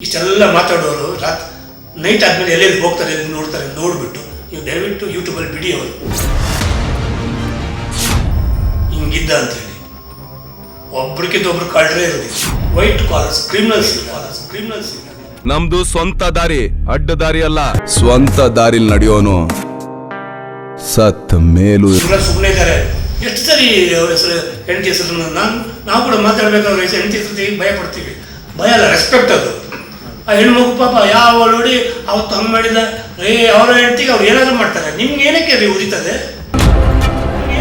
ಇಷ್ಟೆಲ್ಲ ಮಾತಾಡೋರು ರಾತ್ ನೈಟ್ ಆದ್ಮೇಲೆ ಎಲ್ಲೆಲ್ಲಿ ಹೋಗ್ತಾರೆ ಎಲ್ಲಿ ನೋಡ್ತಾರೆ ನೋಡ್ಬಿಟ್ಟು ನೀವು ದಯವಿಟ್ಟು ಯೂಟ್ಯೂಬಲ್ಲಿ ಬಿಡಿ ಅವರು. ಹಿಂಗಿದ್ದ ಅಂತೇಳಿ ಒಬ್ರಿಗಿಂತ ಒಬ್ರು ಕಳ್ಳರೇ ಇರಲಿ white collars criminals collars criminals ನಮ್ದು ಸ್ವಂತ ದಾರಿ ಅಡ್ಡ ದಾರಿ ಅಲ್ಲ. ಸ್ವಂತ ದಾರಿಲ್ ನಡೆಯೋನು ಸತ್ ಮೇಲು. ಸುಮ್ಮನೆ ಇದ್ದಾರೆ. ಎಷ್ಟು ಸರಿ ಅವ್ರ ಹೆಸರು ಹೆಂಡತಿ ಹೆಸರು ನಾನು ನಾವು ಕೂಡ ಮಾತಾಡ್ಬೇಕಾದ್ರೆ ಹೆಂಡತಿ ಹೆಸರು ಭಯ ಪಡ್ತೀವಿ ಭಯ ಅಲ್ಲ ರೆಸ್ಪೆಕ್ಟ್ ಅದು. ಆ ಹೆಣ್ಮಗು ಪಾಪ ಯಾವ ನೋಡಿ ಅವತ್ತು ಹಂಗೆ ಮಾಡಿದ, ಏ, ಅವರ ಹೆಂಡತಿಗೆ ಅವ್ರು ಏನಾದ್ರು ಮಾಡ್ತಾರೆ. ನಿಮ್ಗೆ ಏನಕ್ಕೆ ರೀ ಉರಿತದೆ? ರೀ?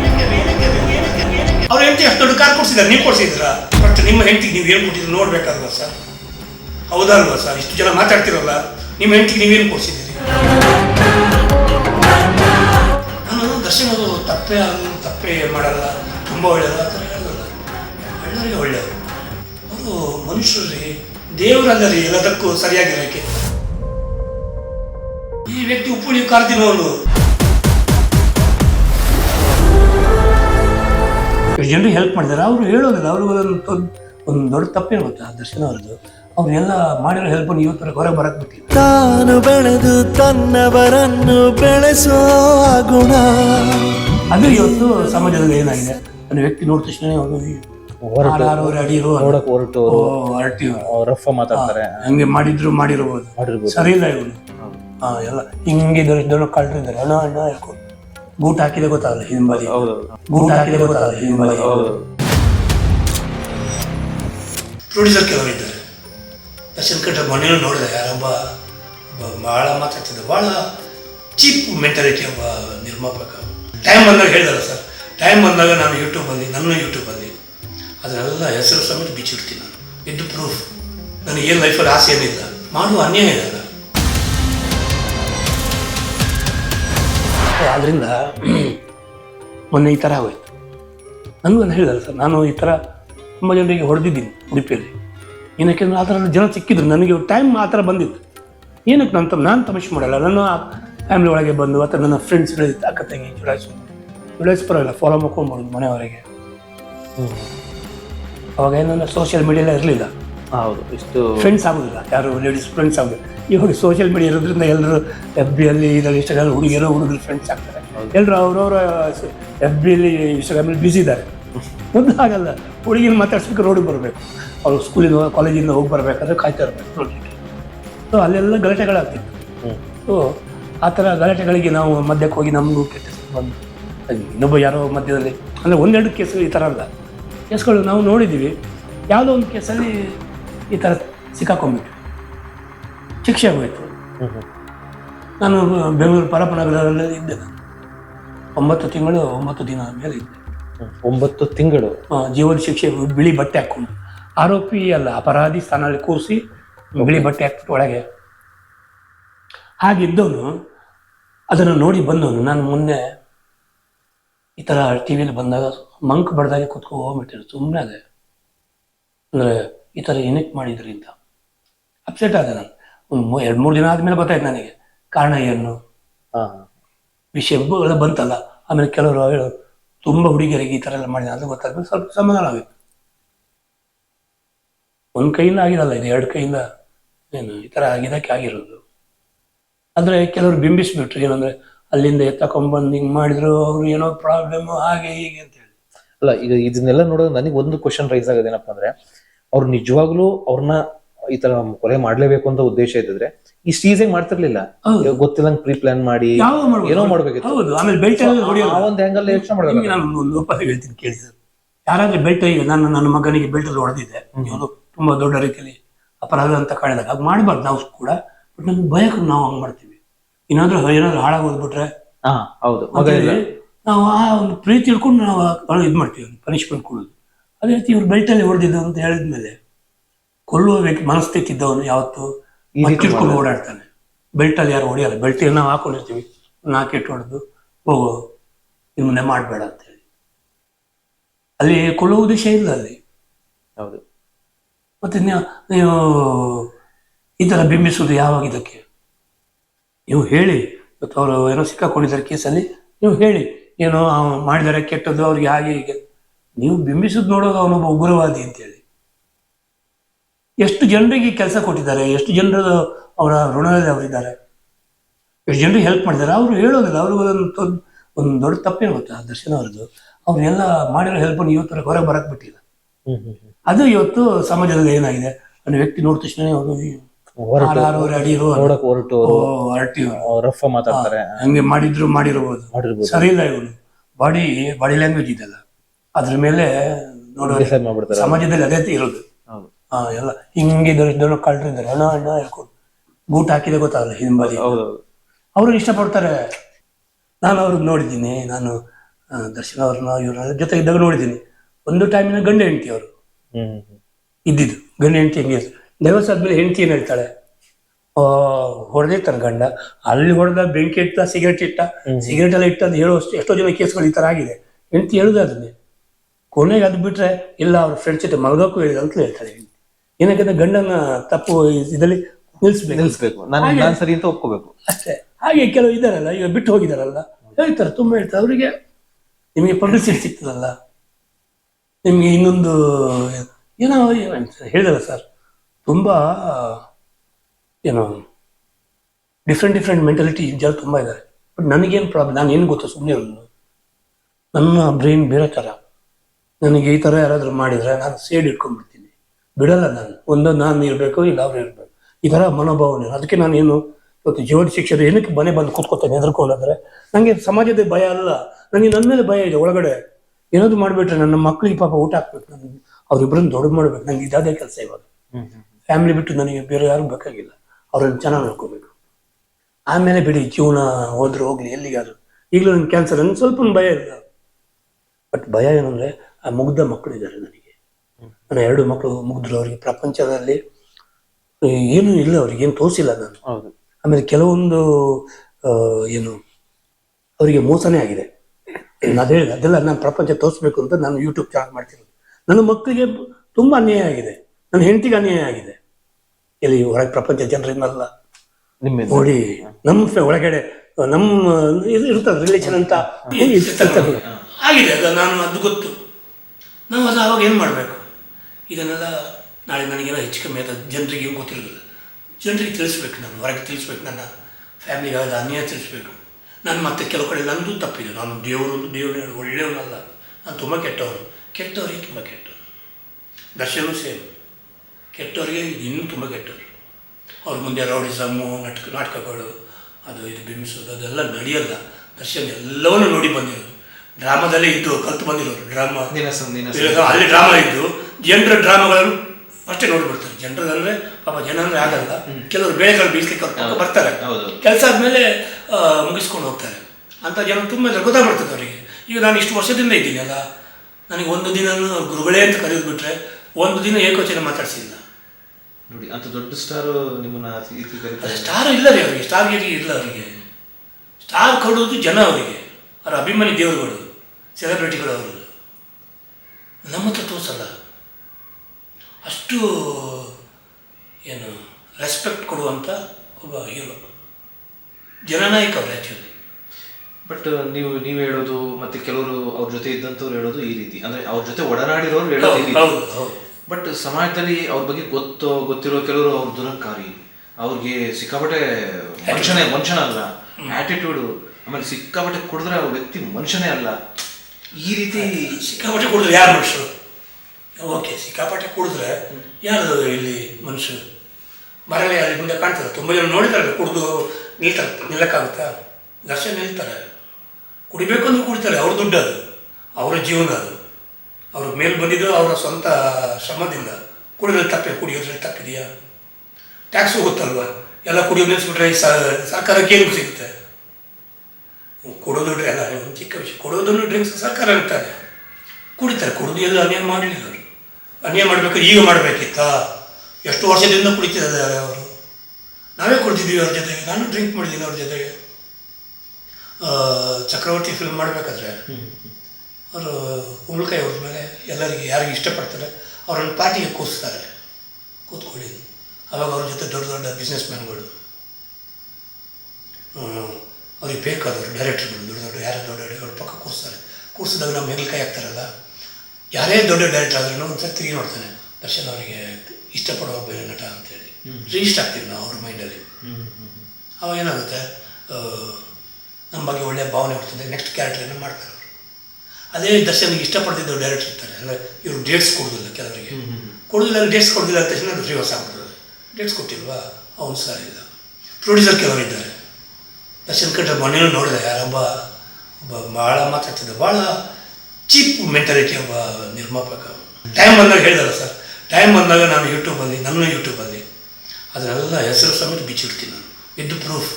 ಅವ್ರ ಹೆಂಡತಿ ಅಷ್ಟು ದೊಡ್ಡ ಕಾರ್ ಕೊಡ್ಸಿದ್ದಾರೆ, ನೀವು ಕೊಡ್ಸಿದ್ರಾ ಬಟ್ ನಿಮ್ಮ ಹೆಂಡತಿಗೆ ನೀವು ಏನು ಕೊಟ್ಟಿದ್ರು ನೋಡ್ಬೇಕಲ್ವಾ ಸರ್? ಹೌದಲ್ವಾ ಸರ್? ಇಷ್ಟು ಜನ ಮಾತಾಡ್ತಿರಲ್ಲ, ನಿಮ್ಮ ಹೆಂಡತಿಗೆ ನೀವೇನು ಕೊಡ್ಸಿದ್ದೀರಿ? ನಾನು ದರ್ಶನ್ ಅದು ತಪ್ಪೇ ಅದು ತಪ್ಪೇ ಮಾಡಲ್ಲ, ತುಂಬ ಒಳ್ಳೆಯದು ಆ ಥರ ಹೇಳಲ್ಲ ಒಳ್ಳೆಯವರು. ಅವರು ಮನುಷ್ಯರು ದೇವರಲ್ಲ ರೀ ಎಲ್ಲದಕ್ಕೂ ಸರಿಯಾಗಿರೋಕ್ಕೆ ಈ ವ್ಯಕ್ತಿ ಉಪ್ಪುಳಿ ನೀವು ಕಾರ್ದಿನವನು ಜನರಿಗೆ ಹೆಲ್ಪ್ ಮಾಡಿದ್ದಾರೆ. ಅವರು ಹೇಳೋದಿಲ್ಲ. ಅವರು ಒಂದು ಒಂದು ದೊಡ್ಡ ತಪ್ಪೇನು ಗೊತ್ತಾ? ದರ್ಶನ ಅವ್ರದ್ದು. ಅವ್ರು ಎಲ್ಲ ಮಾಡಿರೋ ಹೆಲ್ಪನ್ನು ಇವತ್ತರ ಹೊರಗೆ ಬರಕ್ಕೆ ಬಿಟ್ಟಿಲ್ಲ. ತಾನು ಬೆಳೆದು ತನ್ನವರನ್ನು ಬೆಳೆಸೋ ಗುಣ. ಅದು ಇವತ್ತು ಸಮಾಜದಲ್ಲಿ ಏನಾಗಿದೆ? ಒಂದು ವ್ಯಕ್ತಿ ನೋಡಿದ ತಕ್ಷಣ ಅವನು ಹೊರಟು ಹೊರಟು ರಫ್ ಮಾತಾಡ್ತಾರೆ. ಹಂಗೆ ಮಾಡಿದ್ರು ಮಾಡಿರ್ಬೋದು. ಸರಿ ಇಲ್ಲ ಇವನು ಎಲ್ಲ. ಹಿಂಗೆ ದೊಡ್ಡ ಕಳ್ಳರಿದ್ದಾರೆ ಅಣ್ಣ ಅಣ್ಣ ಹೇಳ್ಕೊಂಡು ಬೂಟ್ ಹಾಕಿದೆ ಗೊತ್ತಾಗಲ್ಲ ಹಿಂಬದಿ. ಬೂಟ್ ಹಾಕಿದೆ ಗೊತ್ತಾಗಲ್ಲ ಹಿಂಬದಿ. ಪ್ರೊಡ್ಯೂಸರ್ ಕೆಲವರು ಇದ್ದಾರೆ. ದರ್ಶನ್ ಕಟ್ಟ ಮೊನ್ನೆ ನೋಡಿದೆ ಯಾರೊಬ್ಬ ಭಾಳ ಮಾತಾಡ್ತಿದ್ದ ಭಾಳ ಚೀಪ್ ಮೆಂಟಾಲಿಟಿ ಒಬ್ಬ ನಿರ್ಮಾಪಕ. ಟೈಮ್ ಬಂದಾಗ ಹೇಳಿದಾರ ಸರ್. ಟೈಮ್ ಬಂದಾಗ ನಾನು ಯೂಟ್ಯೂಬಲ್ಲಿ ನನ್ನ ಯೂಟ್ಯೂಬಲ್ಲಿ ಅದನ್ನೆಲ್ಲ ಹೆಸರು ಸಮೇತ ಬಿಚ್ಚಿಡ್ತೀನಿ ನಾನು. ಇದು ಪ್ರೂಫ್ ನನಗೆ ಏನು ಲೈಫಲ್ಲಿ ಆಸೆ ಏನಿಲ್ಲ. ಮಾಡುವ ಅನ್ಯಾಯ ಇದಲ್ಲ ಆದ್ದರಿಂದ ಮೊನ್ನೆ ಈ ಥರ ಆಗೋಯ್ತು ನನಗೂ ನಾನು ಹೇಳಿದಲ್ಲ ಸರ್, ನಾನು ಈ ಥರ ತುಂಬ ಜನರಿಗೆ ಹೊಡೆದಿದ್ದೀನಿ ಉಡುಪಿಯಲ್ಲಿ. ಏನಕ್ಕೆ ಆ ಥರ ಜನ ಸಿಕ್ಕಿದ್ರು, ನನಗೆ ಟೈಮ್ ಆ ಥರ ಬಂದಿತ್ತು ಏನಕ್ಕೆ ನಾನು ತಮ್ಮ ನಾನು ತಮಾಷೆ ಮಾಡಲ್ಲ, ನನ್ನ ಫ್ಯಾಮಿಲಿ ಒಳಗೆ ಬಂದು ಅಥವಾ ನನ್ನ ಫ್ರೆಂಡ್ಸ್ ಹೇಳಿದ್ದು ಅಕ್ಕ ತಂಗಿ, ಜುಡಾಯಿಸು ಜುಡಾಯಿಸ್ ಪರವಾಗಿಲ್ಲ ಫಾಲೋ ಮಾಡ್ಕೊಂಡ್ಬಾರ್ದು ಮನೆಯವರೆಗೆ. ಅವಾಗ ಏನಂದ್ರೆ ಸೋಷಿಯಲ್ ಮೀಡಿಯೆಲ್ಲ ಇರಲಿಲ್ಲ. ಹೌದು ಇಷ್ಟು ಫ್ರೆಂಡ್ಸ್ ಆಗೋದಿಲ್ಲ ಯಾರು ಲೇಡೀಸ್ ಫ್ರೆಂಡ್ಸ್ ಆಗೋದು ಇವಾಗ ಸೋಷಿಯಲ್ ಮೀಡಿಯಾ ಇರೋದ್ರಿಂದ ಎಲ್ಲರೂ ಎಫ್ ಬಿಯಲ್ಲಿ ಇದರಲ್ಲಿ ಇನ್ಸ್ಟಾಗ್ರಾಮ್ ಹುಡುಗಿಯರು ಹುಡುಗರು ಫ್ರೆಂಡ್ಸ್ ಆಗ್ತಾರೆ. ಎಲ್ಲರೂ ಅವರವರ ಎಫ್ ಬಿಯಲ್ಲಿ ಇನ್ಸ್ಟಾಗ್ರಾಮಲ್ಲಿ ಬ್ಯುಸಿ ಇದ್ದಾರೆ. ಮೊದಲು ಆಗಲ್ಲ ಹುಡುಗಿನ ಮಾತಾಡ್ಸ್ಬೇಕು ರೋಡಿಗೆ ಬರಬೇಕು. ಅವ್ರು ಸ್ಕೂಲಿಂದ ಕಾಲೇಜಿಂದ ಹೋಗಿ ಬರಬೇಕಾದ್ರೆ ಕಾಯ್ತಾ ಇರಬೇಕು ಸೊ ಅಲ್ಲೆಲ್ಲ ಗಲಾಟೆಗಳಾಗ್ತಿತ್ತು. ಸೊ ಆ ಥರ ಗಲಾಟೆಗಳಿಗೆ ನಾವು ಮಧ್ಯಕ್ಕೆ ಹೋಗಿ ನಮಗೂ ಕೆಟ್ಟ ಬಂದು ಇನ್ನೊಬ್ಬ ಯಾರೋ ಮಧ್ಯದಲ್ಲಿ ಅಂದರೆ ಒಂದೆರಡು ಕೇಸು ಈ ಥರ ಅಲ್ಲ. ಕೇಸ್ಗಳು ನಾವು ನೋಡಿದ್ದೀವಿ. ಯಾವುದೋ ಒಂದು ಕೇಸಲ್ಲಿ ಈ ಥರ ಸಿಕ್ಕಾಕೊಂಬಿಟ್ಟು ಶಿಕ್ಷೆ ಆಗೋಯ್ತು ನಾನು ಬೆಂಗಳೂರು ಪರಪನಗರದಲ್ಲಿ ಇದ್ದೆ ನಾನು. ಒಂಬತ್ತು ತಿಂಗಳು ಒಂಬತ್ತು ದಿನ ಮೇಲೆ ಇದ್ದೆ. ಒಂಬತ್ತು ತಿಂಗಳು? ಜೀವನ ಶಿಕ್ಷೆ ಬಿಳಿ ಬಟ್ಟೆ ಹಾಕ್ಕೊಂಡು. ಆರೋಪಿ ಅಲ್ಲ ಅಪರಾಧಿ ಸ್ಥಾನದಲ್ಲಿ ಕೂರಿಸಿ ಬಿಳಿ ಬಟ್ಟೆ ಹಾಕ್ಬಿಟ್ಟು ಒಳಗೆ. ಹಾಗಿದ್ದವನು ಅದನ್ನು ನೋಡಿ ಬಂದವನು. ನಾನು ಮೊನ್ನೆ ಈ ಥರ ಟಿ ವಿಯಲ್ಲಿ ಬಂದಾಗ ಮಂಕ್ ಬಡ್ದಾಗೆ ಕೂತ್ಕೊ ಹೋಗ್ಬಿಟ್ಟಿರು ಸುಮ್ಮನೆ ಅದೇ. ಅಂದರೆ ಈ ಥರ ಏನಕ್ಕೆ ಮಾಡಿದ್ರಿ ಅಂತ ಅಪ್ಸೆಟ್ ಆದೆ ನಾನು. ಎರಡು ಮೂರು ದಿನ ಆದಮೇಲೆ ಗೊತ್ತಾಯ್ತು ನನಗೆ. ಕಾರಣ ಏನು? ವಿಷಯ ಬಂತಲ್ಲ. ಆಮೇಲೆ ಕೆಲವರು ಹೇಳೋರು ತುಂಬ ಹುಡುಗಿಯರಿಗೆ ಈ ಥರ ಎಲ್ಲ ಮಾಡಿದ ಅಂತ ಗೊತ್ತಾದ್ಮೇಲೆ ಸ್ವಲ್ಪ ಸಮಾಧಾನ ಆಗಿತ್ತು ಒಂದು ಕೈಯಿಂದ ಆಗಿರಲ್ಲ ಇದು ಎರಡು ಕೈಯಿಂದ ಏನು ಈ ಥರ ಆಗಿದ್ದಕ್ಕೆ ಆಗಿರೋದು. ಆದರೆ ಕೆಲವರು ಬಿಂಬಿಸ್ಬಿಟ್ರು. ಏನಂದ್ರೆ ಅಲ್ಲಿಂದ ಎತ್ತಕೊಂಡ್ಬಂದು ಹಿಂಗೆ ಮಾಡಿದ್ರು ಅವ್ರು ಏನೋ ಪ್ರಾಬ್ಲಮ್ ಹಾಗೆ ಹೀಗೆ ಅಂತ ಹೇಳಿ. ಅಲ್ಲ ಈಗ ಇದನ್ನೆಲ್ಲ ನೋಡೋದು ನನಗೆ ಒಂದು ಕ್ವಶನ್ ರೈಸ್ ಆಗೋದೇನಪ್ಪ ಅಂದ್ರೆ ಅವ್ರು ನಿಜವಾಗ್ಲೂ ಅವ್ರನ್ನ ಈ ತರ ಕೊಲೆ ಮಾಡ್ಲೇಬೇಕು ಅಂತ ಉದ್ದೇಶ ಇದ್ದಿದ್ರೆ ಈ ಸ್ಟೀಸೆಂಗ್ ಮಾಡ್ತಿರ್ಲಿಲ್ಲ. ಗೊತ್ತಿಲ್ಲಂಗ್ ಪ್ರೀ ಪ್ಲಾನ್ ಮಾಡಿ ಏನೋ ಮಾಡ್ಬೇಕಿತ್ತು. ಹೌದು ಆಮೇಲೆ ಬೆಲ್ಟ್ ಆ ಒಂದು ಯೋಚನೆ ನಿಮಗೆ ಮಾಡ್ಬೇಕು ನಾನು ಒಂದು ರೂಪಾಯಿ ಹೇಳ್ತೀನಿ ಕೇಳಿ ಸರ್. ಯಾರಾದ್ರೂ ಬೆಲ್ಟ್ ಈಗ ನಾನು ನನ್ನ ಮಗನಿಗೆ ಬೆಲ್ಟ್ ಹೊಡೆದಿದ್ದೆ ಇವನು ತುಂಬಾ ದೊಡ್ಡ ರೀತಿಯಲ್ಲಿ ಅಪರಾಧ ಅಂತ ಕಾಣಿದಾಗ ಮಾಡಬಾರ್ದು ನಾವು ಕೂಡ. ಬಟ್ ನಮ್ಗೆ ಭಯಕ್ಕೆ ನಾವು ಹಂಗೆ ಮಾಡ್ತೀವಿ. ಏನಾದ್ರೂ ಏನಾದ್ರು ಹಾಳಾಗೋದ್ಬಿಟ್ರೆ ಹಾ ಹೌದು. ಮಗ ಇಲ್ಲ ನಾವು ಆ ಒಂದು ಪ್ರೀತಿ ತಿಳ್ಕೊಂಡು ನಾವು ಇದು ಮಾಡ್ತೀವಿ ಪನಿಷ್ಮೆಂಟ್ ಕೊಡೋದು. ಅದೇ ರೀತಿ ಇವ್ರು ಬೆಲ್ಟಲ್ಲಿ ಹೊಡೆದಿದ್ದು ಅಂತ ಹೇಳಿದ್ಮೇಲೆ ಕೊಲ್ಲುವ ವ್ಯಕ್ತಿ ಮನಸ್ಥಿತಿ ಇದ್ದವನು ಯಾವತ್ತು ಮಚ್ಚಿಟ್ಕೊಂಡು ಓಡಾಡ್ತಾನೆ. ಬೆಲ್ಟಲ್ಲಿ ಯಾರು ಹೊಡೆಯಲ್ಲ. ಬೆಲ್ಟ್ ನಾವು ಹಾಕೊಂಡಿರ್ತೀವಿ. ನಾಕಿಟ್ಟು ಹೊಡೆದು ಹೋಗು ನಿಮ್ಮನ್ನೇ ಮಾಡಬೇಡ ಅಂತ ಹೇಳಿ ಅಲ್ಲಿ ಕೊಲ್ಲುವ ಉದ್ದೇಶ ಇಲ್ಲ ಅಲ್ಲಿ. ಹೌದು. ಮತ್ತೆ ನೀವು ನೀವು ಈ ಥರ ಬಿಂಬಿಸುವುದು ಯಾವಾಗ ಇದಕ್ಕೆ? ನೀವು ಹೇಳಿ ಇವತ್ತು ಅವರು ಏನೋ ಸಿಕ್ಕಾಕೊಂಡಿದ್ದಾರೆ ಕೇಸಲ್ಲಿ ನೀವು ಹೇಳಿ ಏನೋ ಅವ್ನು ಮಾಡಿದ್ದಾರೆ ಕೆಟ್ಟದ್ದು ಅವ್ರಿಗೆ ಹಾಗೆ ಹೀಗೆ. ನೀವು ಬಿಂಬಿಸಿದ್ ನೋಡೋದು ಅವನೊಬ್ಬ ಉಗ್ರವಾದಿ ಅಂತೇಳಿ. ಎಷ್ಟು ಜನರಿಗೆ ಕೆಲಸ ಕೊಟ್ಟಿದ್ದಾರೆ ಎಷ್ಟು ಜನರು ಅವರ ಋಣದಲ್ಲಿ ಅವರಿದ್ದಾರೆ. ಎಷ್ಟು ಜನರಿಗೆ ಹೆಲ್ಪ್ ಮಾಡಿದ್ದಾರೆ ಅವರು ಹೇಳೋದಿಲ್ಲ ಅವ್ರಿಗೆ ಒಂದು ದೊಡ್ಡ- ಒಂದು ದೊಡ್ಡ ತಪ್ಪೇನು ಗೊತ್ತಾ ದರ್ಶನ ಅವ್ರದ್ದು? ಅವ್ರನ್ನೆಲ್ಲ ಮಾಡಿರೋ ಹೆಲ್ಪನ್ನು ಇವತ್ತು ಹೊರಗೆ ಬರಕ್ ಬಿಟ್ಟಿಲ್ಲ. ಅದು ಇವತ್ತು ಸಮಾಜದಲ್ಲಿ ಏನಾಗಿದೆ? ಒಂದು ವ್ಯಕ್ತಿ ನೋಡಿದ ತಕ್ಷಣ ಅವರು ಆರೂವರೆ ಅಡಿ ನೋಡಕ್ ಹೊರಟು ರಫ್ ಮಾತಾಡ್ತಾರೆ. ಹಂಗೆ ಮಾಡಿದ್ರು ಮಾಡಿರ್ಬೋದು. ಮಾಡಿರ್ಬೋದು. ಸರಿ ಇಲ್ಲ ಇವನು ಬಾಡಿ ಬಾಡಿ ಲ್ಯಾಂಗ್ವೇಜ್ ಇದೆಲ್ಲ. ಅದ್ರ ಮೇಲೆ ನೋಡೋ ಸಮಾಜದಲ್ಲಿ ಅದೇ ಇರೋದು. ಎಲ್ಲ. ಹಿಂಗೆ ದೊಡ್ಡ ಕಳ್ಳರು ಇದ್ದಾರೆ. ಹಣ ಹಣ ಹೇಳ್ಕೊಂಡು. ಬೂಟ್ ಹಾಕಿದೆ ಗೊತ್ತಾಗಲ್ಲ ಹಿಂಬದಿ ಅವ್ರು ಇಷ್ಟಪಡ್ತಾರೆ. ನಾನು ಅವ್ರಿಗೆ ನೋಡಿದ್ದೀನಿ. ನಾನು ದರ್ಶನ ಅವ್ರನ್ನ ಇವ್ರ ಜೊತೆ ಇದ್ದಾಗ ನೋಡಿದ್ದೀನಿ. ಒಂದು ಟೈಮಿನ ಗಂಡ ಹೆಂಡತಿ ಅವರು. ಹ್ಮ್. ಇದ್ದಿದ್ದು. ಗಂಡ ಹೆಂಡತಿ ಹೆಂಗೆ ಡೈವರ್ಸ್ ಆದ್ಮೇಲೆ ಹೆಂಡತಿ ಏನ್ ಹೇಳ್ತಾಳೆ? ಹೊಡೆದಿರ್ತಾನೆ ಗಂಡ. ಅಲ್ಲಿ ಹೊಡೆದ ಬೆಂಕಿ ಇಟ್ಟ ಸಿಗರೇಟ್ ಇಟ್ಟ ಸಿಗರೇಟ್ ಎಲ್ಲ ಇಟ್ಟ ಅಂತ ಹೇಳುವಷ್ಟು ಎಷ್ಟೋ ಜನ ಕೇಸ್ಗಳು ಈ ತರ ಆಗಿದೆ. ಹೆಂಡತಿ ಹೇಳುದು ಅದನ್ನೇ. ಕೊನೆಗೆ ಅದು ಬಿಟ್ರೆ ಇಲ್ಲ ಅವ್ರ ಫ್ರೆಂಡ್ಸ್ ಜೊತೆ ಮಲಗೋಕ್ಕೂ ಹೇಳಿದ ಅಂತ ಹೇಳ್ತಾರೆ ಏನಕ್ಕಂದ್ರೆ ಏನಕ್ಕೆ ಗಂಡನ ತಪ್ಪು ಇದರಲ್ಲಿ ನಿಲ್ಸ್ಬೇಕು. ನಿಲ್ಸ್ಬೇಕು. ನಾನು ನಾನ್ ಸರಿ ಅಂತ ಒಪ್ಕೋಬೇಕು. ಅಷ್ಟೇ. ಹಾಗೆ ಕೆಲವು ಇದಾರಲ್ಲ ಈಗ ಬಿಟ್ಟು ಹೋಗಿದಾರಲ್ಲ ಹೇಳ್ತಾರೆ ತುಂಬ ಹೇಳ್ತಾರೆ. ಅವರಿಗೆ ನಿಮಗೆ ಪಬ್ಲಿಸಿಟಿ ಸಿಗ್ತದಲ್ಲ. ನಿಮಗೆ ಇನ್ನೊಂದು ಏನೋ ಹೇಳಿದಲ್ಲ ಸರ್ ತುಂಬ ಏನು ಡಿಫ್ರೆಂಟ್ ಡಿಫ್ರೆಂಟ್ ಮೆಂಟಾಲಿಟಿ ಜನ ತುಂಬ ಇದ್ದಾರೆ ಬಟ್ ನನಗೇನು ಪ್ರಾಬ್ಲಮ್ ನಾನು ಏನು ಗೊತ್ತು ಸುಮ್ಮನೆ ನನ್ನ ಬ್ರೈನ್ ಬೇರೆ ಥರ ನನಗೆ ಈ ಥರ ಯಾರಾದರೂ ಮಾಡಿದರೆ ನಾನು ಸೇಡ್ ಇಟ್ಕೊಂಡ್ಬಿಡ್ತೀನಿ. ಬಿಡಲ್ಲ ನಾನು. ಒಂದು ನಾನು ಇರಬೇಕು ಇಲ್ಲ ಅವ್ರು ಇರಬೇಕು. ಈ ಥರ ಮನೋಭಾವನೆ. ಅದಕ್ಕೆ ನಾನು ಏನು ಇವತ್ತು ಜೀವನ ಶಿಕ್ಷಣ ಏನಕ್ಕೆ ಮನೆ ಬಂದು ಕೂತ್ಕೊತೇನೆ ಹೆದರ್ಕೊಂಡಾದ್ರೆ ನನಗೆ ಸಮಾಜದ ಭಯ ಅಲ್ಲ. ನನಗೆ ನನ್ನ ಮೇಲೆ ಭಯ ಇದೆ ಒಳಗಡೆ. ಏನಾದ್ರು ಮಾಡಿಬಿಟ್ರೆ ನನ್ನ ಮಕ್ಕಳಿಗೆ ಪಾಪ ಊಟ ಹಾಕ್ಬೇಕು ನಾನು ಅವ್ರಿಬ್ಬರನ್ನ ದೊಡ್ಡ ಮಾಡ್ಬೇಕು. ನಂಗೆ ಇದಾದೇ ಕೆಲಸ ಇವಾಗ. ಫ್ಯಾಮಿಲಿ ಬಿಟ್ಟು ನನಗೆ ಬೇರೆ ಯಾರು ಬೇಕಾಗಿಲ್ಲ. ಅವ್ರನ್ನ ಚೆನ್ನಾಗಿ ನೋಡ್ಕೋಬೇಕು. ಆಮೇಲೆ ಬಿಡಿ ಜೀವನ ಹೋದ್ರೆ ಹೋಗ್ಲಿ ಎಲ್ಲಿಗಾದ್ರು. ಈಗಲೂ ನನ್ನ ಕ್ಯಾನ್ಸರ್ ನನಗೆ ಸ್ವಲ್ಪ ಭಯ ಇಲ್ಲ ಬಟ್ ಭಯ ಏನಂದ್ರೆ ಆ ಮುಗ್ಧ ಮಕ್ಕಳು ಇದ್ದಾರೆ ನನಗೆ. ನನ್ನ ಎರಡು ಮಕ್ಕಳು ಮುಗ್ಧರು ಅವರಿಗೆ ಪ್ರಪಂಚದಲ್ಲಿ ಏನು ಇಲ್ಲ ಅವ್ರಿಗೆ ಏನು ತೋರಿಸಿಲ್ಲ ನಾನು. ಆಮೇಲೆ ಕೆಲವೊಂದು ಏನು ಅವರಿಗೆ ಮೋಸನೇ ಆಗಿದೆ. ನಾನು ಹೇಳಿದೆ ಅದೆಲ್ಲ ನಾನು ಪ್ರಪಂಚ ತೋರಿಸ್ಬೇಕು ಅಂತ ನಾನು ಯೂಟ್ಯೂಬ್ ಚಾನಲ್ ಮಾಡ್ತೀನಿ ನನ್ನ ಮಕ್ಕಳಿಗೆ ತುಂಬ ಅನ್ಯಾಯ ಆಗಿದೆ. ನನ್ನ ಹೆಂಡತಿಗೆ ಅನ್ಯಾಯ ಆಗಿದೆ. ಇಲ್ಲಿ ಹೊರಗೆ ಪ್ರಪಂಚ ಜನರಿಂದಲ್ಲ ನಿಮ್ಮ ನೋಡಿ ನಮ್ಮ ಒಳಗಡೆ ನಮ್ಮ ಇದು ಇರ್ತದೆ ರಿಲೇಷನ್ ಅಂತ ಇರ್ತದೆ. ಆಗಿದೆ ಅದು ನಾನು ಅದು ಗೊತ್ತು. ನಾವು ಅದು ಅವಾಗ ಏನು ಮಾಡಬೇಕು? ಇದನ್ನೆಲ್ಲ ನಾಳೆ ನನಗೆಲ್ಲ ಹೆಚ್ಚು ಕಮ್ಮಿ ಆದ ಜನರಿಗೆ ಗೊತ್ತಿರಲಿಲ್ಲ ಜನರಿಗೆ ತಿಳಿಸ್ಬೇಕು ನಾನು ಹೊರಗೆ ತಿಳಿಸ್ಬೇಕು ನನ್ನ ಫ್ಯಾಮಿಲಿಗೆ ಆದ ಅನ್ಯಾಯ ತಿಳಿಸ್ಬೇಕು. ನಾನು ಮತ್ತೆ ಕೆಲವು ಕಡೆ ನಂದು ತಪ್ಪಿದೆ. ನಾನು ದೇವರು ದೇವರು ಒಳ್ಳೆಯವನಲ್ಲ. ನಾನು ತುಂಬ ಕೆಟ್ಟವರು ಕೆಟ್ಟವರಿಗೆ ತುಂಬ ಕೆಟ್ಟವರು ದರ್ಶನೂ ಸೇಮ್. ಕೆಟ್ಟವರಿಗೆ ಇನ್ನೂ ತುಂಬ ಕೆಟ್ಟವರು. ಅವ್ರ ಮುಂದೆ ರೌಡಿಸಮ್ಮು ನಾಟಕ ನಾಟಕಗಳು ಅದು ಇದು ಬಿಂಬಿಸೋದು ಅದೆಲ್ಲ ನಡೆಯೋಲ್ಲ. ದರ್ಶನ್ ಎಲ್ಲವನ್ನೂ ನೋಡಿ ಬಂದಿರೋದು. ಡ್ರಾಮಾದಲ್ಲೇ ಇದ್ದು ಕಲ್ತು ಬಂದಿರೋರು. ಡ್ರಾಮಾ. ಅಲ್ಲಿ ಡ್ರಾಮಾ ಇದ್ದು ಜನರ ಡ್ರಾಮಾಗಳನ್ನು ಅಷ್ಟೇ ನೋಡ್ಬಿಡ್ತಾರೆ ಜನರು ಅಂದ್ರೆ ಪಾಪ ಜನ ಅಂದ್ರೆ ಆಗಲ್ಲ. ಕೆಲವರು ಬೇಳೆಗಳು ಬೀಸ್ಲಿಕ್ಕೆ ಬರ್ತಾರೆ. ಕೆಲಸ ಆದ್ಮೇಲೆ ಮುಗಿಸ್ಕೊಂಡು ಹೋಗ್ತಾರೆ. ಅಂತ ಜನ ತುಂಬ ಗೊತ್ತಾಗ್ಬಿಡ್ತದೆ ಅವರಿಗೆ. ಈಗ ನಾನು ಇಷ್ಟು ವರ್ಷದಿಂದ ಇದ್ದೀನಿ ಅಲ್ಲ ನನಗೆ ಒಂದು ದಿನ ಗುರುಗಳೇ ಅಂತ ಕರೆದು ಬಿಟ್ಟರೆ ಒಂದು ದಿನ ಏಕೋಚನೆ ಮಾತಾಡ್ಸಿಲ್ಲ. ನೋಡಿ ಅಂತ ದೊಡ್ಡ ಸ್ಟಾರ್ ನಿಮ್ಮನ್ನ ಸ್ಟಾರ್ ಇಲ್ಲ ರೀ ಅವರಿಗೆ ಸ್ಟಾರ್ ಗಿರಿ ಇಲ್ಲ ಅವರಿಗೆ. ಸ್ಟಾರ್ ಕೊಡೋದು ಜನ ಅವರಿಗೆ ಅವರ ಅಭಿಮಾನಿ ದೇವರುಗಳು ಸೆಲೆಬ್ರಿಟಿಗಳು ಅವರು. ನಮ್ಮ ಹತ್ರ ತೋರಿಸಲ್ಲ. ಅಷ್ಟು ಏನು ರೆಸ್ಪೆಕ್ಟ್ ಕೊಡುವಂಥ ಒಬ್ಬ ಹೀರೋ ಜನನಾಯಕ ಅವರು ಆ್ಯಕ್ಚುಲಿ ಬಟ್ ನೀವು ನೀವು ಹೇಳೋದು ಮತ್ತು ಕೆಲವರು ಅವ್ರ ಜೊತೆ ಇದ್ದಂಥವ್ರು ಹೇಳೋದು ಈ ರೀತಿ. ಅಂದರೆ ಅವ್ರ ಜೊತೆ ಒಡನಾಡಿರೋರು ಹೇಳೋದು ಹೌದು ಹೌದು. ಬಟ್ ಸಮಾಜದಲ್ಲಿ ಅವ್ರ ಬಗ್ಗೆ ಗೊತ್ತು ಗೊತ್ತಿರೋ ಕೆಲವರು ಅವ್ರ ದುರಂಕಾರಿ. ಅವ್ರಿಗೆ ಸಿಕ್ಕಾಪಟ್ಟೆ ಮನುಷ್ಯನೇ ಮನುಷ್ಯನ ಅಲ್ಲ. ಆಟಿಟ್ಯೂಡು ಆಮೇಲೆ ಸಿಕ್ಕಾಪಟ್ಟೆ ಕುಡಿದ್ರೆ ಅವ್ರ ವ್ಯಕ್ತಿ ಮನುಷ್ಯನೇ ಅಲ್ಲ. ಈ ರೀತಿ ಸಿಕ್ಕಾಪಟ್ಟೆ ಕುಡಿದ್ರೆ ಯಾರು ಮನುಷ್ಯರು? ಓಕೆ ಸಿಕ್ಕಾಪಟ್ಟೆ ಕುಡಿದ್ರೆ ಯಾರು ಇಲ್ಲಿ ಮನುಷ್ಯರು ಮರಳಿ ಅಲ್ಲಿ ಮುಂದೆ ಕಾಣ್ತಾರೆ ತುಂಬ ಜನ ನೋಡ್ತಾರೆ ಕುಡಿದು ನಿಲ್ತಾರೆ ನಿಲ್ಲಕ್ಕಾಗುತ್ತಾ? ದರ್ಶನ ನಿಲ್ತಾರೆ. ಕುಡಿಬೇಕು ಅಂದ್ರೆ ಕುಡಿತಾರೆ. ಅವ್ರ ದುಡ್ಡು ಅದು. ಅವರ ಜೀವನ ಅದು. ಅವ್ರ ಮೇಲೆ ಬಂದಿದ್ದು ಅವರ ಸ್ವಂತ ಶ್ರಮದಿಂದ. ಕುಡಿದ್ರೆ ತಪ್ಪೆ ಕುಡಿಯೋದ್ರಲ್ಲಿ ತಪ್ಪಿದೆಯಾ? ಟ್ಯಾಕ್ಸ್ ಗೊತ್ತಲ್ವ ಎಲ್ಲ ಕುಡಿಯೋ ನಿಲ್ಲಿಸ್ಬಿಟ್ರೆ ಸರ್ಕಾರಕ್ಕೆ ಏನು ಸಿಗುತ್ತೆ? ಕೊಡೋದು ಅಲ್ಲ, ಒಂದು ಚಿಕ್ಕ ವಿಷಯ. ಕೊಡೋದನ್ನು ಡ್ರಿಂಕ್ಸ್ ಸರ್ಕಾರ ಇರ್ತಾರೆ ಕುಡಿತಾರೆ, ಕುಡಿದು ಎಲ್ಲ ಅನ್ಯಾಯ ಮಾಡಲಿಲ್ಲ ಅವರು. ಅನ್ಯಾಯ ಮಾಡಬೇಕು ಈಗ ಮಾಡಬೇಕಿತ್ತಾ? ಎಷ್ಟು ವರ್ಷದಿಂದ ಕುಡಿತಿದ್ದಾರೆ ಅವರು? ನಾವೇ ಕೊಡ್ತಿದ್ದೀವಿ ಅವ್ರ ಜೊತೆಗೆ. ನಾನು ಡ್ರಿಂಕ್ ಮಾಡಿದ್ದೀನಿ ಅವ್ರ ಜೊತೆಗೆ. ಚಕ್ರವರ್ತಿ ಫಿಲ್ಮ್ ಮಾಡಬೇಕಾದ್ರೆ. ಅವರು ಕುಂಬಳಕಾಯಿ ಅವ್ರ ಮೇಲೆ ಎಲ್ಲರಿಗೆ ಯಾರಿಗೆ ಇಷ್ಟಪಡ್ತಾರೆ ಅವರನ್ನು ಪಾರ್ಟಿಗೆ ಕೂರಿಸ್ತಾರೆ. ಕೂತ್ಕೊಳ್ಳಿ. ಅವಾಗ ಅವ್ರ ಜೊತೆ ದೊಡ್ಡ ದೊಡ್ಡ ಬಿಸ್ನೆಸ್ ಮ್ಯಾನ್ಗಳು ಅವ್ರಿಗೆ ಬೇಕಾದವರು ಡೈರೆಕ್ಟರ್ಗಳು ದೊಡ್ಡ ದೊಡ್ಡ ಯಾರೋ ದೊಡ್ಡ ಡೈರೆಕ್ಟರ್ ಅವ್ರ ಪಕ್ಕ ಕೂರಿಸ್ತಾರೆ. ಕೂರಿಸಿದಾಗ ನಮ್ಮ ಹೆಗಲ್ಕಾಯಿ ಆಗ್ತಾರಲ್ಲ? ಯಾರೇ ದೊಡ್ಡ ಡೈರೆಕ್ಟರ್ ಆದ್ರೂ ಒಂದ್ಸರಿ ತಿರುಗಿ ನೋಡ್ತಾನೆ. ದರ್ಶನ್ ಅವರಿಗೆ ಇಷ್ಟಪಡುವ ಬೇರೆ ನಟ ಅಂತೇಳಿ. ರಿಜಿಸ್ಟರ್ ಆಗ್ತೀವಿ ನಾವು ಅವ್ರ ಮೈಂಡಲ್ಲಿ ಅವಾಗ ಏನಾಗುತ್ತೆ? ನಮ್ಮ ಬಗ್ಗೆ ಒಳ್ಳೆಯ ಭಾವನೆ ಹುಡ್ತದೆ ನೆಕ್ಸ್ಟ್ ಕ್ಯಾರೆಕ್ಟರನ್ನು ಮಾಡ್ತಾರೆ. ಅವರು ಅದೇ ದರ್ಶನ್ಗೆ ಇಷ್ಟಪಡ್ತಿದ್ದು ಡೈರೆಕ್ಟರ್ ಇರ್ತಾರೆ. ಅಂದರೆ ಇವರು ಡೇಟ್ಸ್ ಕೊಡೋದಿಲ್ಲ ಕೆಲವರಿಗೆ. ಕೊಡೋದಿಲ್ಲ ಡೇಟ್ಸ್ ಕೊಡೋದಿಲ್ಲ ಅಂತ ತಕ್ಷಣ ರಿವರ್ಸ್ ಆಗ್ಬಿಡ್ತದೆ ಡೇಟ್ಸ್ ಕೊಟ್ಟಿಲ್ವಾ? ಅವನು ಸರ್ ಇಲ್ಲ. ಪ್ರೊಡ್ಯೂಸರ್ ಕೆಲವರು ಇದ್ದಾರೆ. ದರ್ಶನ್ ಕಂಡ್ರೆ ಮೊನ್ನೆ ನೋಡಿದೆ ಯಾರೊಬ್ಬ ಒಬ್ಬ ಭಾಳ ಮಾತಾಡ್ತಿದ್ದ ಭಾಳ ಚೀಪ್ ಮೆಂಟಾಲಿಟಿ ಒಬ್ಬ ನಿರ್ಮಾಪಕ ಟೈಮ್ ಬಂದಾಗ ಹೇಳಿದಾರ ಸರ್ ಟೈಮ್ ಬಂದಾಗ ನಾನು ಯೂಟ್ಯೂಬಲ್ಲಿ ನನ್ನ ಯೂಟ್ಯೂಬಲ್ಲಿ ಅದನ್ನೆಲ್ಲ ಹೆಸರು ಸಮೇತ ಬಿಚ್ಚಿಡ್ತೀನಿ ನಾನು. ವಿತ್ ಪ್ರೂಫ್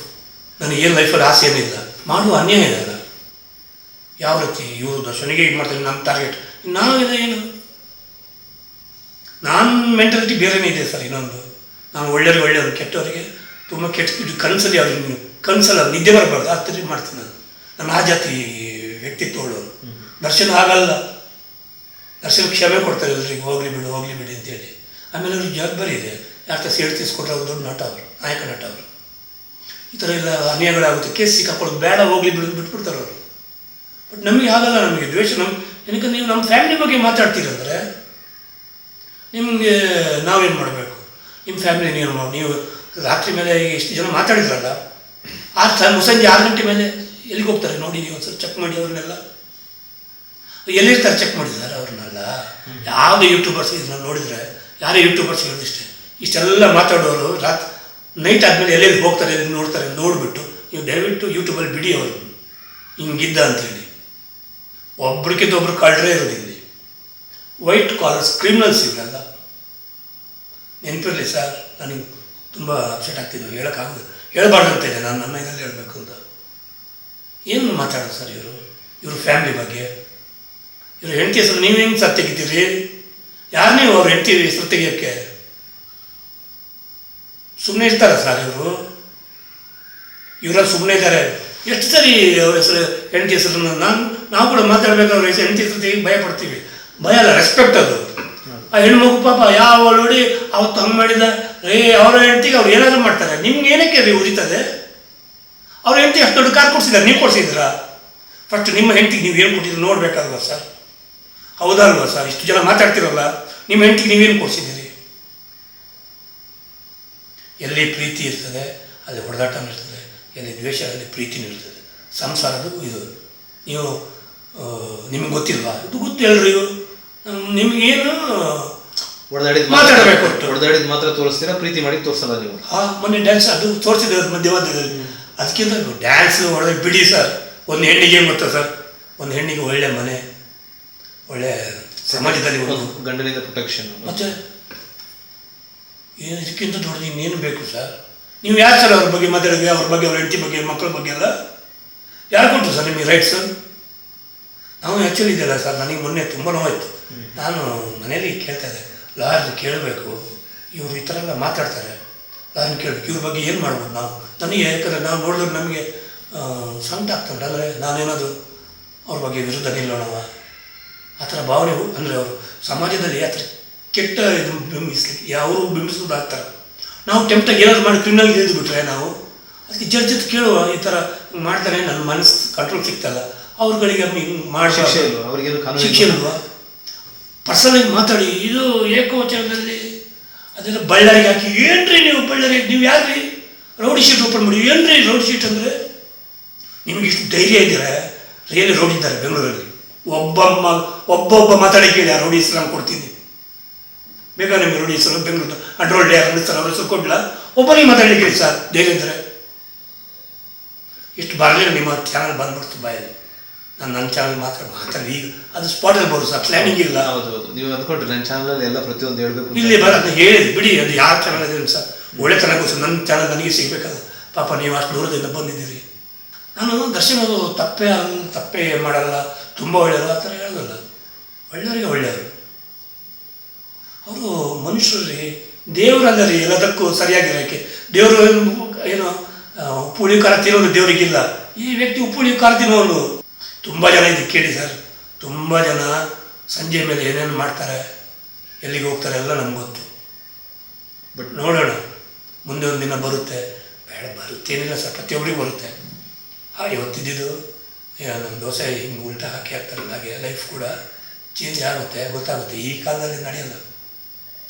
ನನಗೆ ಏನು ಲೈಫಲ್ಲಿ ಆಸೆ ಏನಿಲ್ಲ ಮಾಡುವ ಅನ್ಯಾಯ ಇದಲ್ಲ ಯಾವ ರೀತಿ ಇವರು ದರ್ಶನಿಗೆ ಇದು ಮಾಡ್ತಾರೆ ನಮ್ಮ ಟಾರ್ಗೆಟ್ ನಾವಿದೆ ಏನು? ನಾನು ಮೆಂಟಾಲಿಟಿ ಬೇರೆನೇ ಇದೆ ಸರ್ ಇನ್ನೊಂದು. ನಾನು ಒಳ್ಳೆಯವ್ರಿಗೆ ಒಳ್ಳೆಯವರು ಕೆಟ್ಟವರಿಗೆ ತುಂಬ ಕೆಟ್ಟ ಕನಸಲ್ಲಿ ಅವ್ರಿಗೆ ಕನಸಲ್ಲ ನಿದ್ದೆ ಬರಬಾರ್ದು. ಆ ಥರ ಮಾಡ್ತೀನಿ ನಾನು. ನನ್ನ ಆ ಜಾತಿ ವ್ಯಕ್ತಿತ್ವ ಉಳ್ಳವರು ದರ್ಶನ ಆಗಲ್ಲ. ದರ್ಶನ ಕ್ಷಮೆ ಕೊಡ್ತಾರೆ ಎಲ್ಲರಿಗೆ ಹೋಗ್ಲಿ ಬಿಡು ಹೋಗ್ಲಿ ಬಿಡಿ ಅಂತೇಳಿ ಆಮೇಲೆ ಅವ್ರಿಗೆ ಜವಾಬ್ದಾರಿ ಇದೆ. ಯಾಕೆ ಸೇಡ್ ತೀಸ್ಕೊಟ್ರೆ ಅವ್ರು ದೊಡ್ಡ ನಟ ಅವರು ನಾಯಕ ನಟ ಅವರು. ಈ ಥರ ಎಲ್ಲ ಅನ್ಯಾಯಗಳಾಗುತ್ತೆ. ಕೇಸ್ ಸಿಕ್ಕಾಕೊಳ್ಳೋದು ಬೇಡ ಹೋಗ್ಲಿ ಬಿಡು ಬಿಟ್ಬಿಡ್ತಾರೆ ಅವರು. ಬಟ್ ನಮಗೆ ಆಗಲ್ಲ ನಮಗೆ ದ್ವೇಷ. ನಮ್ಮ ಏನಕ್ಕೆ ನೀವು ನಮ್ಮ ಫ್ಯಾಮಿಲಿ ಬಗ್ಗೆ ಮಾತಾಡ್ತೀರಂದ್ರೆ, ನಿಮಗೆ ನಾವೇನು ಮಾಡಬೇಕು? ನಿಮ್ಮ ಫ್ಯಾಮಿಲಿ ನೀವು ನೀವು ರಾತ್ರಿ ಮೇಲೆ ಎಷ್ಟು ಜನ ಮಾತಾಡಿದ್ರಲ್ಲ ಸ ಮುಸಂಜೆ ಆರು ಗಂಟೆ ಮೇಲೆ ಎಲ್ಲಿಗೆ ಹೋಗ್ತಾರೆ? ನೋಡಿ, ನೀವು ಒಂದ್ಸಲ ಚೆಕ್ ಮಾಡಿ ಅವ್ರನ್ನೆಲ್ಲ. ಎಲ್ಲಿರ್ತಾರೆ ಚೆಕ್ ಮಾಡಿದ್ದಾರೆ ಅವ್ರನ್ನೆಲ್ಲ? ಯಾವುದೇ ಯೂಟ್ಯೂಬರ್ಸ್ ಇದನ್ನ ನೋಡಿದರೆ, ಯಾರೇ ಯೂಟ್ಯೂಬರ್ಸ್ ಇಷ್ಟೇ. ಇಷ್ಟೆಲ್ಲ ಮಾತಾಡೋರು ರಾತ್ ನೈಟ್ ಆದಮೇಲೆ ಎಲ್ಲೆಲ್ಲಿ ಹೋಗ್ತಾರೆ, ಎಲ್ಲಿ ನೋಡ್ತಾರೆ ನೋಡಿಬಿಟ್ಟು, ನೀವು ದಯವಿಟ್ಟು ಯೂಟ್ಯೂಬಲ್ಲಿ ಬಿಡಿ ಅವರು. ಹಿಂಗಿದ್ದ ಅಂತೇಳಿ. ಒಬ್ರಿಗಿಂತ ಒಬ್ರು ಕಳ್ಳರೇ ಇರೋದು ಇಲ್ಲಿ. ವೈಟ್ ಕಾಲರ್ಸ್ ಕ್ರಿಮಿನಲ್ಸ್ ಇವರೆಲ್ಲ. ನೆನಪಿರಲಿ ಸರ್, ನನಗೆ ತುಂಬ ಅಪ್ಸೆಟ್ ಆಗ್ತಿದ್ದೆ ಹೇಳೋಕ್ಕಾಗೋದು ಹೇಳ್ಬಾರ್ದು ಅಂತ ಇದೆ, ನಾನು ನನ್ನ ಇದರಲ್ಲಿ ಹೇಳಬೇಕು ಅಂತ. ಏನು ಮಾತಾಡೋದು ಸರ್ ಇವರು? ಇವರು ಫ್ಯಾಮಿಲಿ ಬಗ್ಗೆ. ಇವರು ಹೆಂಡತಿ ಹೆಸರು, ನೀವು ಹೆಂಗೆ ಸರ್ ತೆಗಿತೀರಿ? ಯಾರು ನೀವು ಅವ್ರ ಹೆಂಡತಿ ಹೆಸರು ತೆಗಿಯೋಕ್ಕೆ? ಸುಮ್ಮನೆ ಇರ್ತಾರೆ ಸರ್ ಇವರು? ಇವರ ಸುಮ್ಮನೆ ಇದ್ದಾರೆ ಎಷ್ಟು ಸರಿ ಅವ್ರ ಹೆಸರು, ಹೆಂಡತಿ ಹೆಸರನ್ನು ನಾನು ನಾವು ಕೂಡ ಮಾತಾಡ್ಬೇಕಾದ್ರೆ ಹೆಂಡತಿ ಜೊತೆ ಭಯ ಪಡ್ತೀವಿ. ಭಯ ಅಲ್ಲ ರೆಸ್ಪೆಕ್ಟ್ ಅದು. ಆ ಹೆಣ್ಮಗು ಪಾಪ ಯಾವ ನೋಡಿ ಅವತ್ತು ಹಂಗೆ ಮಾಡಿದ ರೇ ಅವರ ಹೆಂಡತಿಗೆ ಅವ್ರು ಏನಾದರೂ ಮಾಡ್ತಾರೆ. ನಿಮ್ಗೆ ಏನಕ್ಕೆ ರೀ ಉರಿತದೆ? ಅವ್ರ ಹೆಂಡತಿ ಅಷ್ಟು ದೊಡ್ಡ ಕಾರ್ ಕೊಡ್ಸಿದ್ದಾರೆ ನೀವು ಕೊಡ್ಸಿದ್ರಾ ಫಸ್ಟ್ ನಿಮ್ಮ ಹೆಂಡತಿಗೆ ನೀವು ಏನು ಕೊಟ್ಟಿದ್ರು ನೋಡ್ಬೇಕಲ್ವ ಸರ್? ಹೌದಲ್ವಾ ಸರ್? ಇಷ್ಟು ಜನ ಮಾತಾಡ್ತಿರಲ್ಲ, ನಿಮ್ಮ ಹೆಂಡತಿಗೆ ನೀವೇನು ಕೊಡ್ಸಿದ್ದೀರಿ? ಎಲ್ಲಿ ಪ್ರೀತಿ ಇರ್ತದೆ, ಅಲ್ಲಿ ಹೊಡೆದಾಟನೂ ಇರ್ತದೆ ಎಲ್ಲಿ ದ್ವೇಷ ಅಲ್ಲಿ ಪ್ರೀತಿನೂ ಇರ್ತದೆ ಸಂಸಾರದ ಇದು. ನೀವು ನಿಮ್ಗೆ ಗೊತ್ತಿಲ್ವಾ? ಇದು ಗೊತ್ತು ಹೇಳ್ರಿ ನಿಮ್ಗೇನು ಹೊಡೆದಾಡಿದ್ ಮಾತಾಡಬೇಕು. ಹೊಡೆದಾಡಿದ್ ಮಾತ್ರ ತೋರಿಸ್ತೀರಾ? ಪ್ರೀತಿ ಮಾಡಿ ತೋರಿಸಲ್ಲ ನೀವು. ಹಾ ಮೊನ್ನೆ ಡ್ಯಾನ್ಸ್ ಅದು ತೋರಿಸಿದೆ ಮಧ್ಯವಾದ ಅದಕ್ಕಿಂತ ಡ್ಯಾನ್ಸ್ ಒಳ್ಳೆ ಬಿಡಿ ಸರ್ ಒಂದು ಹೆಣ್ಣಿಗೆ ಏನು ಗೊತ್ತಾ ಸರ್ ಒಂದು ಹೆಣ್ಣಿಗೆ ಒಳ್ಳೆ ಮನೆ ಒಳ್ಳೆ ಸಮಾಜದಲ್ಲಿ ಒಂದು ಗಂಡನಿಂದ ಪ್ರೊಟೆಕ್ಷನ್ ಮತ್ತೆ ಏನು ಇದಕ್ಕಿಂತ ದೊಡ್ಡದು ಇನ್ನೇನು ಬೇಕು ಸರ್ ನೀವು ಯಾರು ಸರ್ ಅವ್ರ ಬಗ್ಗೆ ಮಾತಾಡಿದ್ವಿ ಅವ್ರ ಬಗ್ಗೆ ಅವ್ರ ಹೆಂಡತಿ ಬಗ್ಗೆ ಮಕ್ಕಳ ಬಗ್ಗೆ ಎಲ್ಲ? ಯಾರು ಕೊಟ್ಟರು ಸರ್ ನಿಮಗೆ ರೈಟ್ ಸರ್ ನಾವು ಆ್ಯಕ್ಚುಲಿ ಇದೆಯಲ್ಲ ಸರ್? ನನಗೆ ಮೊನ್ನೆ ತುಂಬ ನೋವಾಯ್ತು. ನಾನು ಮನೇಲಿ ಕೇಳ್ತಾ ಇದ್ದೆ. ಲಾರ್ಜ್ ಕೇಳಬೇಕು. ಇವರು ಈ ಥರ ಎಲ್ಲ ಮಾತಾಡ್ತಾರೆ. ಲಾರ್ಜ್ ಕೇಳಬೇಕು. ಇವ್ರ ಬಗ್ಗೆ ಏನು ಮಾಡ್ಬೋದು ನಾವು? ನನಗೆ ಯಾಕಂದರೆ ನಾವು ನೋಡಿದ್ರೆ ನಮಗೆ ಸಂಕಟ ಆಗ್ತದೆ ಅಂದರೆ ನಾನೇನಾದರೂ ಅವ್ರ ಬಗ್ಗೆ ವಿರುದ್ಧ ನಿಲ್ಲೋಣವ? ಆ ಥರ ಭಾವನೆ ಅಂದರೆ ಅವರು ಸಮಾಜದಲ್ಲಿ ಆ ಥರ ಕೆಟ್ಟ ಇದು ಬಿಂಬಿಸ್ಲಿಕ್ಕೆ ಅವರು ಬಿಂಬಿಸೋದು ಆಗ್ತಾರೆ ನಾವು ಟೆಂಪ್ಟಾಗಿ ಏನಾದ್ರು ಮಾಡಿ ಕ್ರಿಮಿನಲ್ ಹಿಡಿದು ಬಿಟ್ರೆ ನಾವು ಅದಕ್ಕೆ ಜಡ್ಜ್ ಕೇಳುವ ಈ ಥರ ಮಾಡ್ತಾರೆ ನನ್ನ ಮನಸ್ಸು ಕಂಟ್ರೋಲ್ ಸಿಗ್ತಲ್ಲ. ಅವ್ರುಗಳಿಗೆ ಮಾಡಿ ಶಿಕ್ಷೆ ಇಲ್ವಾ? ಅವ್ರಿಗೇನು ಕಾನೂನು ಶಿಕ್ಷೆ ಇಲ್ವಾ? ಪರ್ಸನಲ್ ಮಾತಾಡಿ ಇದು ಏಕವಚನದಲ್ಲಿ ಅದನ್ನ ಬಳ್ಳಾರಿಗೆ ಹಾಕಿ ಏನ್ರಿ ನೀವು ಬಳ್ಳಾರಿಗೆ ನೀವು ಯಾರ್ರಿ? ರೌಡಿ ಶೀಟ್ ಓಪನ್ ಮಾಡಿ ಏನ್ರಿ ರೌಡಿ ಶೀಟ್ ಅಂದರೆ? ನಿಮ್ಗೆ ಇಷ್ಟು ಧೈರ್ಯ ಇದ್ದೀರಾ ರಿಯಲಿ ರೌಡಿ ಇದ್ದಾರೆ ಬೆಂಗಳೂರಲ್ಲಿ. ಒಬ್ಬ ಮ- ಒಬ್ಬೊಬ್ಬ ಮಾತಾಡಿ ಕೇಳಿ ಆ ರೌಡಿ ಹೆಸರು ನಾನು ಕೊಡ್ತೀನಿ. ಬೇಕಾದ್ರೆ ನಿಮಗೆ ರೌಡಿ ಹೆಸರು? ಬೆಂಗಳೂರು ಅಡ್ರೋಲ್ಡ್ ಯಾರು ಸರ್ ಅವ್ರ ಹೆಸರು ಕೊಡ್ಲ? ಒಬ್ಬನಿಗೆ ಮಾತಾಡಿ ಕೇಳಿ ಸರ್ ಧೈರ್ಯ ಇದ್ದರೆ ಇಷ್ಟು ಬರಲಿಲ್ಲ ನಿಮ್ಮ ಚಾನಲ್ ಬಂದ್ಬಿಡ್ತು ಬಾಯಲ್ಲಿ. ನಾನು ನನ್ನ ಚಾನಲ್ ಮಾತ್ರ ಮಾತಾಡಿ ಈಗ ಅದು ಸ್ಪಾಟಲ್ಲಿ ಬರೋದು ಸರ್ ಪ್ಲಾನಿಂಗ್ ಇಲ್ಲ. ಹೌದು ಹೌದು ನೀವು ಅಂದ್ಕೊಂಡ್ರೆ ನನ್ನ ಚಾನಲ್ ಎಲ್ಲ ಪ್ರತಿಯೊಂದು ಹೇಳಬೇಕು. ಇಲ್ಲಿ ಬರ ಹೇಳಿ ಬಿಡಿ ಅದು ಯಾರ ಚಾನಲ್ ಇದೆ ಸರ್. ಒಳ್ಳೆತನಕ್ಕೋಸ್ಕರ ನನ್ನ ಚಾನಲ್ ನನಗೆ ಸಿಗಬೇಕಲ್ಲ. ಪಾಪ ನೀವು ಅಷ್ಟು ದೂರದಿಂದ ಬಂದಿದ್ದೀರಿ. ನಾನು ದರ್ಶನ ಅದು ತಪ್ಪೇ ಅಲ್ಲ ತಪ್ಪೇ ಮಾಡಲ್ಲ ತುಂಬ ಒಳ್ಳೆಯದು ಆ ಥರ ಹೇಳೋದಲ್ಲ. ಒಳ್ಳೆಯವರಿಗೆ ಒಳ್ಳೆಯವರು ಅವರು ಮನುಷ್ಯರು ರೀ ದೇವರಲ್ಲ ರೀ ಎಲ್ಲದಕ್ಕೂ ಸರಿಯಾಗಿರೋಕ್ಕೆ. ದೇವರು ಏನು ಉಪ್ಪುಳಿ ಖಾರ ತಿನ್ನೋದು ದೇವರಿಗಿಲ್ಲ. ಈ ವ್ಯಕ್ತಿ ಉಪ್ಪುಳಿ ಖಾರ ತಿನ್ನೋನು. ತುಂಬ ಜನ ಇದು ಕೇಳಿ ಸರ್. ತುಂಬ ಜನ ಸಂಜೆ ಮೇಲೆ ಏನೇನು ಮಾಡ್ತಾರೆ, ಎಲ್ಲಿಗೆ ಹೋಗ್ತಾರೆ ಎಲ್ಲ ನಮ್ಗೆ ಗೊತ್ತು. ಬಟ್ ನೋಡೋಣ. ಮುಂದೆ ಒಂದು ದಿನ ಬರುತ್ತೆ. ಬೇಡ ಬರುತ್ತೇನಿಲ್ಲ ಸರ್. ಪ್ರತಿಯೊಬ್ಬರಿಗೂ ಬರುತ್ತೆ. ಹಾ ಇವತ್ತಿದ್ದು ನಮ್ಮ ದೋಸೆ ಹಿಂಗೆ ಉಲ್ಟಾ ಹಾಕಿ ಹಾಕ್ತಾರಲ್ಲ, ಹಾಗೆ ಲೈಫ್ ಕೂಡ ಚೇಂಜ್ ಆಗುತ್ತೆ, ಗೊತ್ತಾಗುತ್ತೆ. ಈ ಕಾಲದಲ್ಲಿ ನಡೆಯಲ್ಲ.